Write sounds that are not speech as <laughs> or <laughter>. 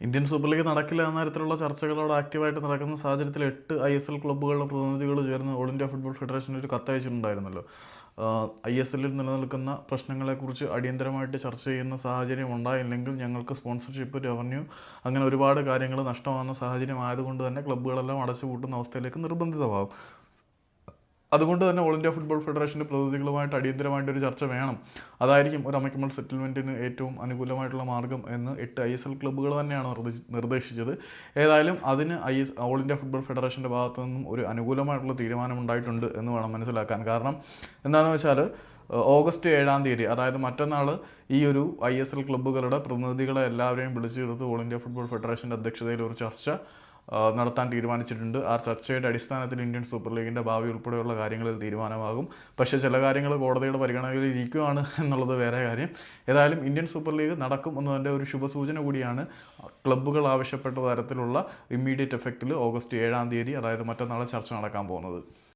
Indian super league നടക്കില്ല എന്ന തരത്തിലുള്ള ചർച്ചകളോട് ആക്റ്റീവായിട്ട് നടക്കുന്ന സാഹചര്യത്തിൽ എട്ട് ഐ എസ് എൽ ക്ലബ്ബുകളുടെ പ്രതിനിധികൾ ചേർന്ന് ഓൾ ഇന്ത്യ ഫുട്ബോൾ ഫെഡറേഷന് ഒരു കത്തയച്ചിട്ടുണ്ടായിരുന്നല്ലോ ഐ എസ് എല്ലിൽ നിലനിൽക്കുന്ന പ്രശ്നങ്ങളെക്കുറിച്ച് അടിയന്തരമായിട്ട് ചർച്ച ചെയ്യുന്ന സാഹചര്യം ഉണ്ടായില്ലെങ്കിൽ ഞങ്ങൾക്ക് സ്പോൺസർഷിപ്പ് റവന്യൂ അങ്ങനെ ഒരുപാട് കാര്യങ്ങൾ നഷ്ടമാകുന്ന സാഹചര്യം ആയതുകൊണ്ട് തന്നെ ക്ലബ്ബുകളെല്ലാം അടച്ചുപൂട്ടുന്ന അവസ്ഥയിലേക്ക് നിർബന്ധിതമാകും. അതുകൊണ്ട് തന്നെ ഓൾ ഇന്ത്യ ഫുട്ബോൾ ഫെഡറേഷന്റെ പ്രതിനിധികളുമായിട്ട് അടിയന്തരമായിട്ട് ഒരു ചർച്ച വേണം. അതായിരിക്കും ഒരു അമിക്കമൽ സെറ്റിൽമെന്റിന് ഏറ്റവും അനുകൂലമായിട്ടുള്ള മാർഗം എന്ന് എട്ട് ഐ എസ് എൽ ക്ലബ്ബുകൾ തന്നെയാണ് നിർദ്ദേശിച്ചത്. ഏതായാലും അതിന് I S all India football ഫെഡറേഷന്റെ ഭാഗത്തു നിന്നും ഒരു അനുകൂലമായിട്ടുള്ള തീരുമാനം ഉണ്ടായിട്ടുണ്ട് എന്ന് വേണം മനസ്സിലാക്കാൻ. കാരണം എന്താണെന്ന് വെച്ചാൽ ഓഗസ്റ്റ് ഏഴാം തീയതി അതായത് മറ്റന്നാൾ ഈ ഒരു ഐ എസ് എൽ ക്ലബ്ബുകളുടെ പ്രതിനിധികളെ എല്ലാവരെയും വിളിച്ചു ചേർത്ത് ഓൾ ഇന്ത്യ ഫുട്ബോൾ ഫെഡറേഷന്റെ അധ്യക്ഷതയിൽ ഒരു ചർച്ച നടത്താൻ തീരുമാനിച്ചിട്ടുണ്ട്. ആ ചർച്ചയുടെ അടിസ്ഥാനത്തിൽ ഇന്ത്യൻ സൂപ്പർ ലീഗിന്റെ ഭാവി ഉൾപ്പെടെയുള്ള കാര്യങ്ങളിൽ തീരുമാനമാകും. പക്ഷേ ചില കാര്യങ്ങൾ കോടതിയുടെ പരിഗണനയിൽ ഇരിക്കുകയാണ് <laughs> എന്നുള്ളത് വേറെ കാര്യം. ഏതായാലും ഇന്ത്യൻ സൂപ്പർ ലീഗ് നടക്കും എന്നതിന്റെ ഒരു ശുഭസൂചന കൂടിയാണ് ക്ലബ്ബുകൾ ആവശ്യപ്പെട്ട തരത്തിലുള്ള ഇമ്മീഡിയറ്റ് എഫക്റ്റിൽ ഓഗസ്റ്റ് ഏഴാം തീയതി അതായത് മറ്റന്നാൾ ചർച്ച നടക്കാൻ പോകുന്നത്.